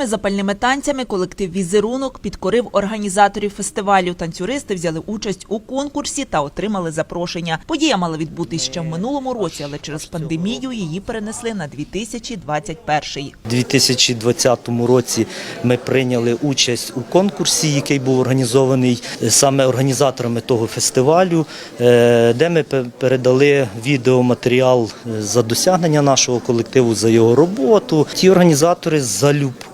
Своїми запальними танцями колектив Візерунок підкорив організаторів фестивалю. Танцюристи взяли участь у конкурсі та отримали запрошення. Подія мала відбутись ще в минулому році, але через пандемію її перенесли на 2021. У 2020 році ми прийняли участь у конкурсі, який був організований саме організаторами того фестивалю, е, де ми пе- передали відеоматеріал е, за досягнення нашого колективу, за його роботу. Ті організатори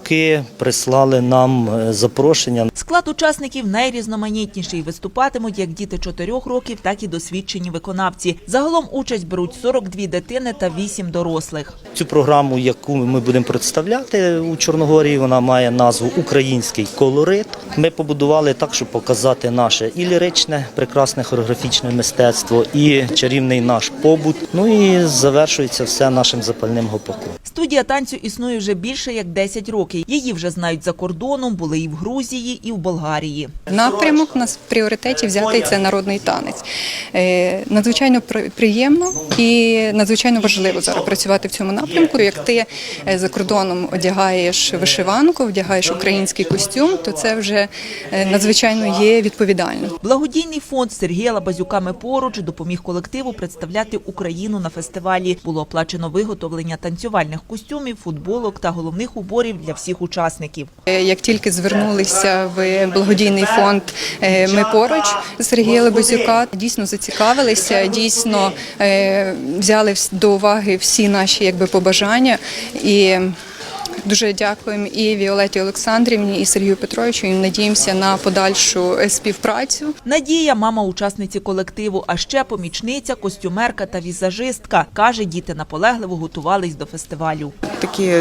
залюбки прислали нам е, запрошення. Склад учасників найрізноманітніший. Виступатимуть як діти 4 років, так і досвідчені виконавці. Загалом участь беруть 42 дитини та 8 дорослих. Цю програму, яку ми будемо представляти у Чорногорії, вона має назву Український колорит. Ми побудували так, щоб показати наше і ліричне, прекрасне хореографічне мистецтво, і чарівний наш побут. Ну і завершується все нашим запальним гопаком. Студія танцю існує вже більше як 10 років. Її вже знають за кордоном, були і в Грузії, і в Болгарії. Напрямок у нас в пріоритеті взятий це народний танець. Е, Надзвичайно при- приємно і надзвичайно важливо зараз працювати в цьому напрямку. Як ти е, за кордоном одягаєш вишиванку, вдягаєш український костюм, то це вже е, надзвичайно є відповідально. Благодійний фонд Сергія Лабазюка «Ми поруч допоміг колективу представляти Україну на фестивалі. Було оплачено виготовлення танцювальних костюмів, футболок та головних уборів для всіх учасників. Е, Як тільки звернулися в благодійний фонд е, Ми поруч Сергія Лебезюка, дійсно зацікавилися, дійсно е, взяли до уваги всі наші якби побажання і. Дуже дякуємо і Віолеті Олександрівні, і Сергію Петровичу. І надіємося на подальшу е, співпрацю. Надія, мама учасниці колективу, а ще помічниця, костюмерка та візажистка. Каже, діти наполегливо готувались до фестивалю. Такі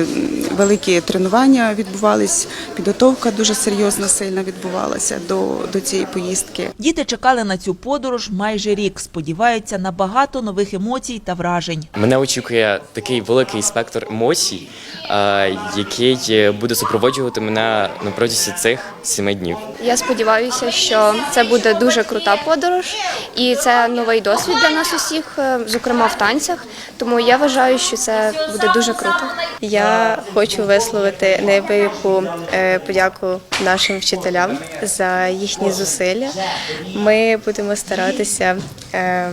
великі тренування відбувались, підготовка дуже серйозна, сильно відбувалася до, до цієї поїздки. Діти чекали на цю подорож майже рік. Сподіваються на багато нових емоцій та вражень. Мене очікує такий великий спектр емоцій, е, який е, буде супроводжувати мене на протязі цих семи днів. Я сподіваюся, що це буде дуже крута подорож, і це новий досвід для нас усіх, е, зокрема в танцях. Тому я вважаю, що це буде дуже круто. Я хочу висловити неабияку е, подяку нашим вчителям за їхні зусилля. Ми будемо старатися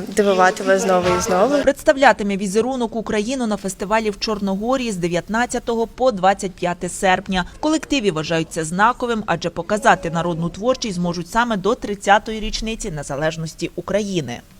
дивувати вас знову і знову. Представлятиме візерунок Україну на фестивалі в Чорногорії з 19 по 25 серпня. В колективі вважають це знаковим, адже показати народну творчість зможуть саме до 30-ї річниці незалежності України.